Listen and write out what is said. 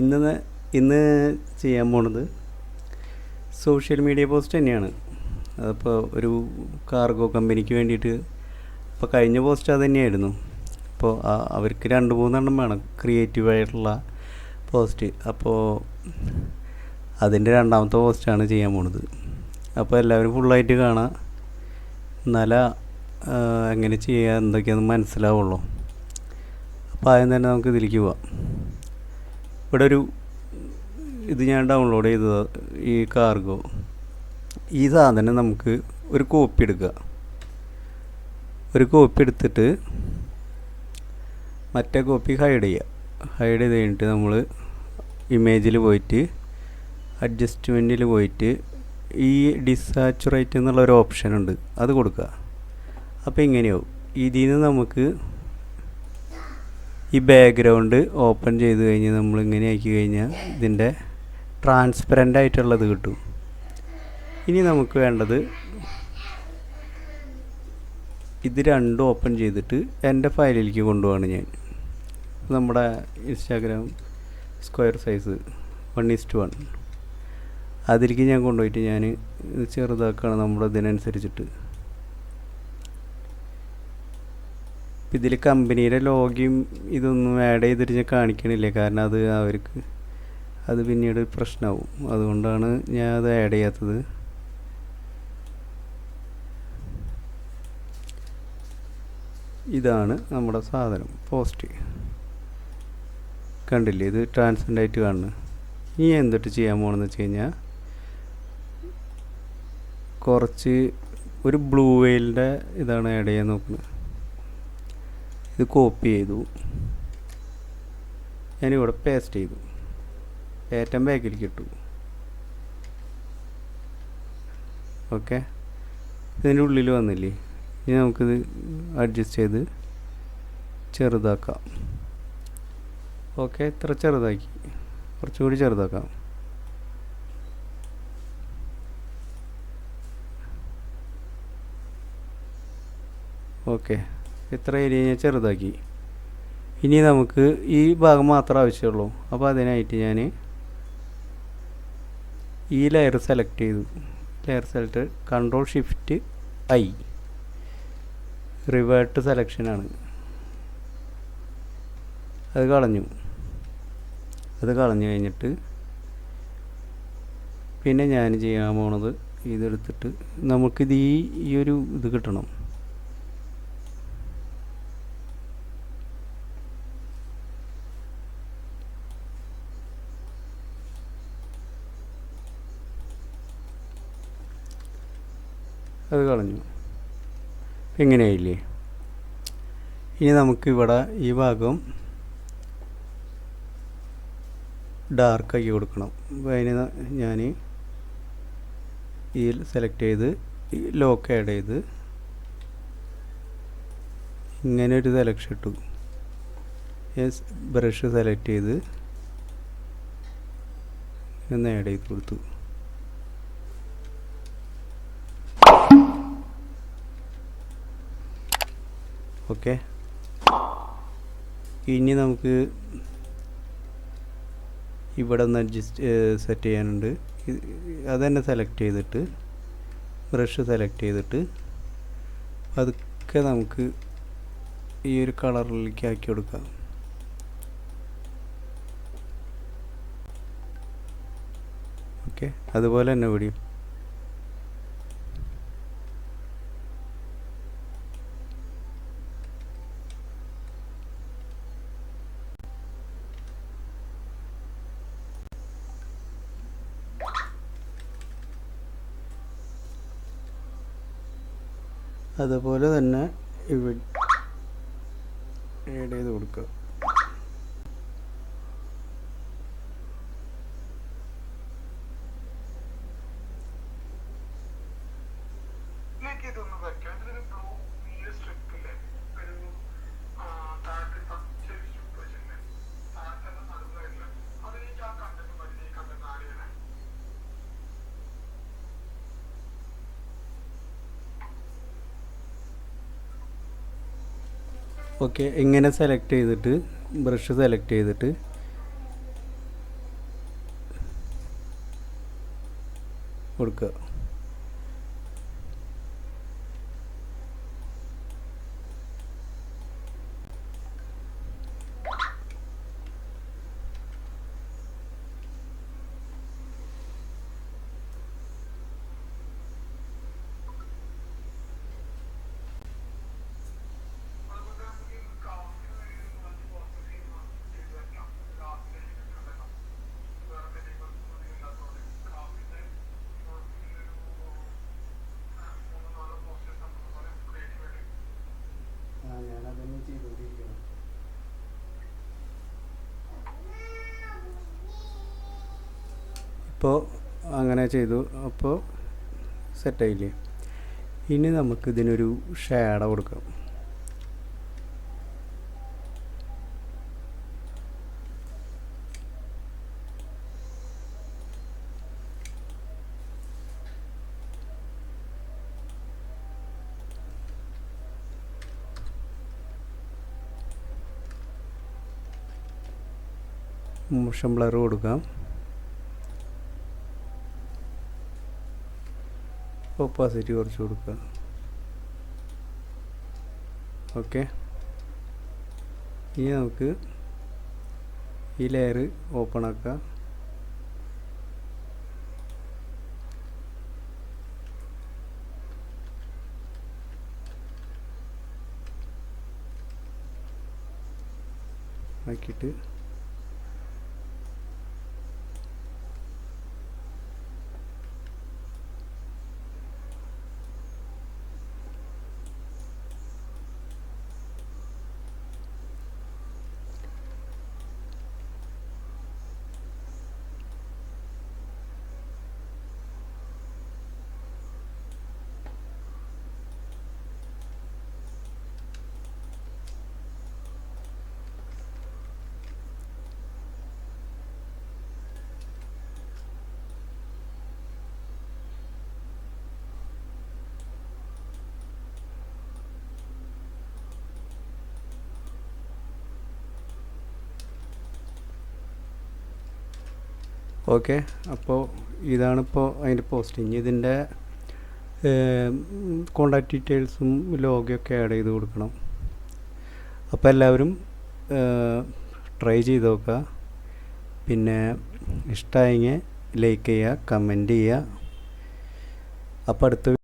ഇന്ന് ഇന്ന് ചെയ്യാൻ പോണത് സോഷ്യൽ മീഡിയ പോസ്റ്റ് തന്നെയാണ്. അതിപ്പോൾ ഒരു കാർഗോ കമ്പനിക്ക് വേണ്ടിയിട്ട് ഇപ്പോൾ കഴിഞ്ഞ പോസ്റ്റ് അത് തന്നെയായിരുന്നു. അപ്പോൾ അവർക്ക് രണ്ട് മൂന്നെണ്ണം വേണം ക്രിയേറ്റീവായിട്ടുള്ള പോസ്റ്റ്. അപ്പോൾ അതിന്റെ രണ്ടാമത്തെ പോസ്റ്റാണ് ചെയ്യാൻ പോണത്. അപ്പോൾ എല്ലാവരും ഫുള്ളായിട്ട് കാണാം. എന്നാലേ എങ്ങനെ ചെയ്യുക എന്തൊക്കെയാണെന്ന് മനസ്സിലാവുള്ളൂ. അപ്പോൾ ആദ്യം തന്നെ നമുക്ക് ഇതിലേക്ക് പോവാം. ഇവിടെ ഒരു ഇത് ഞാൻ ഡൗൺലോഡ് ചെയ്തത് ഈ കാർഗോ ഈ സാധനം നമുക്ക് ഒരു കോപ്പി എടുക്കുക. ഒരു കോപ്പി എടുത്തിട്ട് മറ്റേ കോപ്പി ഹൈഡ് ചെയ്യുക. ഹൈഡ് ചെയ്ത് കഴിഞ്ഞിട്ട് നമ്മൾ ഇമേജിൽ പോയിട്ട് അഡ്ജസ്റ്റ്മെന്റിൽ പോയിട്ട് ഈ ഡിസാച്ചുറേറ്റ് എന്നുള്ള ഒരു ഓപ്ഷൻ ഉണ്ട്. അത് കൊടുക്കുക. അപ്പോൾ ഇങ്ങനെയാവും. ഇതിൽ നിന്ന് നമുക്ക് ഈ ബാക്ക്ഗ്രൗണ്ട് ഓപ്പൺ ചെയ്ത് കഴിഞ്ഞ് നമ്മൾ ഇങ്ങനെ ആക്കി കഴിഞ്ഞാൽ ഇതിന്റെ ട്രാൻസ്പെറന്റ് ആയിട്ടുള്ളത് കിട്ടും. ഇനി നമുക്ക് വേണ്ടത് ഇത് രണ്ടും ഓപ്പൺ ചെയ്തിട്ട് എന്റെ ഫയലിലേക്ക് കൊണ്ടുപോവാണ് ഞാൻ. നമ്മുടെ Instagram square size one is to one അതിലേക്ക് ഞാൻ കൊണ്ടുപോയിട്ട് ഞാൻ ചെറുതാക്കുകയാണ് നമ്മുടെ ഇതിനനുസരിച്ചിട്ട്. ഇതിൽ കമ്പനിയുടെ ലോഗിയും ഇതൊന്നും ആഡ് ചെയ്തിട്ട് ഞാൻ കാണിക്കണില്ല. കാരണം അത് അവർക്ക് അത് പിന്നീട് പ്രശ്നമാവും അതുകൊണ്ടാണ് ഞാൻ അത് ആഡ് ചെയ്യാത്തത്. ഇതാണ് നമ്മുടെ സാധനം. പോസ്റ്റ്. കണ്ടില്ലേ? ഇത് ട്രാൻസ്പെറന്റ് കാണുന്നു. ഇനി എന്തിട്ട് ചെയ്യാൻ പോകണമെന്ന് വെച്ച് കഴിഞ്ഞാൽ കുറച്ച് ഒരു ബ്ലൂ വെയിലിന്റെ ഇതാണ് ആഡ് ചെയ്യാൻ നോക്കുന്നത് ഇത് കോപ്പി ചെയ്തു. ഞാനിവിടെ പേസ്റ്റ് ചെയ്തു. ഏറ്റവും ബാക്കിലേക്ക് ഇട്ടു ഓക്കെ ഇതിന്റെ ഉള്ളിൽ വന്നില്ലേ? ഇനി നമുക്കിത് അഡ്ജസ്റ്റ് ചെയ്ത് ചെറുതാക്കാം. ഓക്കെ ഇത്ര ചെറുതാക്കി. കുറച്ചുകൂടി ചെറുതാക്കാം. ഓക്കെ ഇത്ര ഏരിയ ഞാൻ ചെറുതാക്കി. ഇനി നമുക്ക് ഈ ഭാഗം മാത്രം ആവശ്യമുള്ളൂ. അപ്പോൾ അതിനായിട്ട് ഞാൻ ഈ ലെയർ സെലക്ട് ചെയ്തു. Layer select control shift I revert സെലക്ഷനാണ് അത് കളഞ്ഞു. അത് കളഞ്ഞു കഴിഞ്ഞിട്ട് പിന്നെ ഞാൻ ചെയ്യാൻ പോണത് ഇതെടുത്തിട്ട് നമുക്കിത് ഈ ഈ ഒരു ഇത് കിട്ടണം. അത് കളഞ്ഞു. എങ്ങനെയായില്ലേ ഇനി നമുക്കിവിടെ ഈ ഭാഗം ഡാർക്കാക്കി കൊടുക്കണം. അപ്പോൾ അതിന് ഞാൻ ഈ സെലക്ട് ചെയ്ത് ലോക്ക് ആഡ് ചെയ്ത് ഇങ്ങനെ ഒരു സെലക്ഷൻ ഇട്ടു. ബ്രഷ് സെലക്ട് ചെയ്ത് ഒന്ന് ആഡ് ചെയ്ത് കൊടുത്തു. ഓക്കെ. ഇനി നമുക്ക് ഇവിടെ ഒന്ന് അഡ്ജസ്റ്റ് സെറ്റ് ചെയ്യാനുണ്ട്. അത് തന്നെ സെലക്ട് ചെയ്തിട്ട് ബ്രഷ് സെലക്ട് ചെയ്തിട്ട് അതൊക്കെ നമുക്ക് ഈ ഒരു കളറിലേക്ക് ആക്കി കൊടുക്കാം. ഓക്കെ. അതുപോലെ തന്നെ ഇവിടെയും അതുപോലെ തന്നെ ഇവിടെ ആഡ് ചെയ്ത് കൊടുക്കുക. ഓക്കെ ഇങ്ങനെ സെലക്ട് ചെയ്തിട്ട് ബ്രഷ് സെലക്ട് ചെയ്തിട്ട്. കൊടുക്കുക. ചെയ്തുകൊണ്ടിരിക്കണം ഇപ്പോൾ അങ്ങനെ ചെയ്തു. അപ്പോൾ സെറ്റായില്ലേ ഇനി നമുക്ക് ഇതിനൊരു ഷാഡോ കൊടുക്കാം. മോഷൻ ബ്ലർ കൊടുക്കാം. ഓപ്പോസിറ്റ് കുറച്ച് കൊടുക്കുക. ഓക്കെ ഇനി നമുക്ക് ഈ ലെയർ ഓപ്പൺ ആക്കാം. ആക്കിയിട്ട് ഓക്കെ. അപ്പോൾ ഇതാണിപ്പോൾ അതിന്റെ പോസ്റ്റിങ്. ഇതിന്റെ കോണ്ടാക്ട് ഡീറ്റെയിൽസും ലോഗൊക്കെ ആഡ് ചെയ്ത് കൊടുക്കണം. അപ്പോൾ എല്ലാവരും ട്രൈ ചെയ്ത് നോക്കുക. പിന്നെ ഇഷ്ടമായെങ്കിൽ ലൈക്ക് ചെയ്യുക കമന്റ് ചെയ്യുക. അപ്പോൾ അടുത്ത